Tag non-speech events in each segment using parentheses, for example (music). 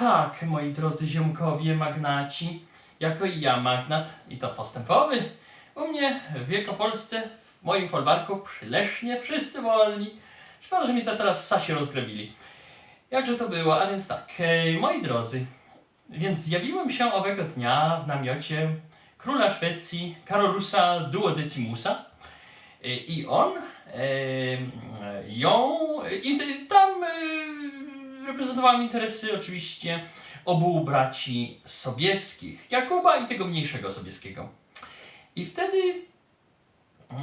Tak, moi drodzy ziomkowie, magnaci, jako i ja magnat, i to postępowy. U mnie w Wielkopolsce, w moim folwarku, przyleśnie, wszyscy wolni. Szkoda, że mi to teraz sasi rozgrabili. Jakże to było? A więc tak, e, moi drodzy, więc zjawiłem się owego dnia w namiocie króla Szwecji Karolusa Duodecimusa e, i on e, ją, i tam e, reprezentowałem interesy oczywiście obu braci Sobieskich, Jakuba i tego mniejszego Sobieskiego. I wtedy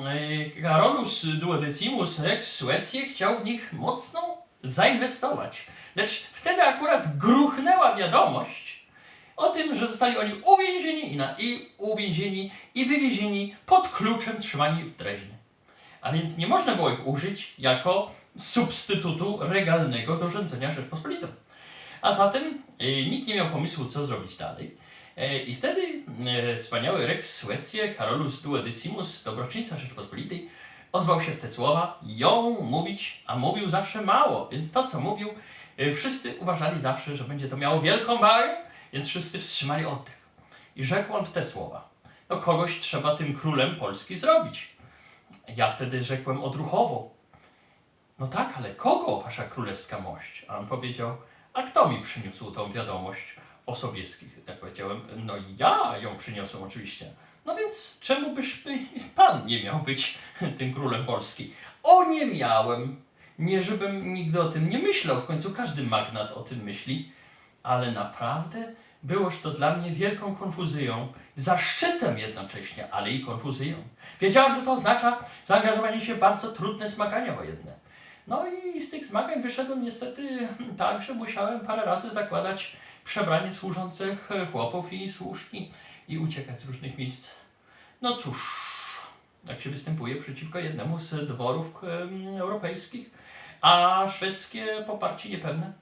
e, Karolus Duodecimus ex Suecję chciał w nich mocno zainwestować. Lecz wtedy akurat gruchnęła wiadomość o tym, że zostali oni uwięzieni i, na, i uwięzieni i wywiezieni pod kluczem trzymani w Dreźnie. A więc nie można było ich użyć jako substytutu regalnego do rządzenia Rzeczpospolitą. A zatem e, nikt nie miał pomysłu, co zrobić dalej. E, I wtedy e, wspaniały Rex Suecję, Carolus Duodecimus, dobroczyńca Rzeczpospolitej, ozwał się w te słowa, ją mówić, a mówił zawsze mało, więc to, co mówił, e, wszyscy uważali zawsze, że będzie to miało wielką wagę, więc wszyscy wstrzymali oddech. I rzekł on w te słowa, no kogoś trzeba tym królem Polski zrobić. Ja wtedy rzekłem odruchowo, no tak, ale kogo, wasza królewska mość? A on powiedział, a kto mi przyniósł tą wiadomość o Sobieskich? Ja powiedziałem, no ja ją przyniosłem oczywiście. No więc czemu byśmy, pan nie miał być (laughs) tym królem Polski? O, nie miałem. Nie, żebym nigdy o tym nie myślał, w końcu każdy magnat o tym myśli, ale naprawdę byłoż to dla mnie wielką konfuzyją, zaszczytem jednocześnie, ale i konfuzyją. Wiedziałem, że to oznacza zaangażowanie się bardzo trudne zmagania wojenne. No i z tych zmagań wyszedłem niestety tak, że musiałem parę razy zakładać przebranie służących chłopów i służki i uciekać z różnych miejsc. No cóż, jak się występuje przeciwko jednemu z dworów europejskich, a szwedzkie poparcie niepewne.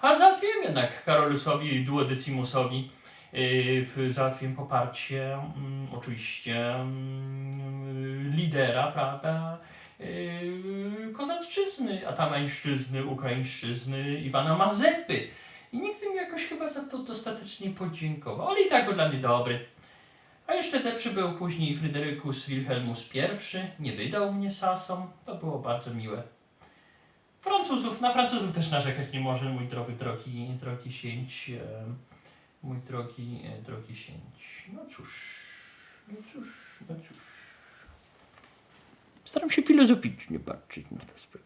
A załatwiłem jednak Karolusowi Duodecimusowi, yy, w- załatwiłem poparcie mm, oczywiście mm, lidera, prawda, kozacczyzny, atamańszczyzny, ukraińszczyzny Iwana Mazepy. I nikt im jakoś chyba za to dostatecznie podziękował, ale i tak był dla mnie dobry. A jeszcze lepszy był później Fryderykus Wilhelmus I, nie wydał mnie sasom, to było bardzo miłe. Francuzów, na Francuzów też narzekać nie może, mój drogi, drogi, drogi sięć, e, mój drogi, e, drogi sięć. No cóż, no cóż, no cóż. Staram się filozoficznie patrzeć na tę sprawę.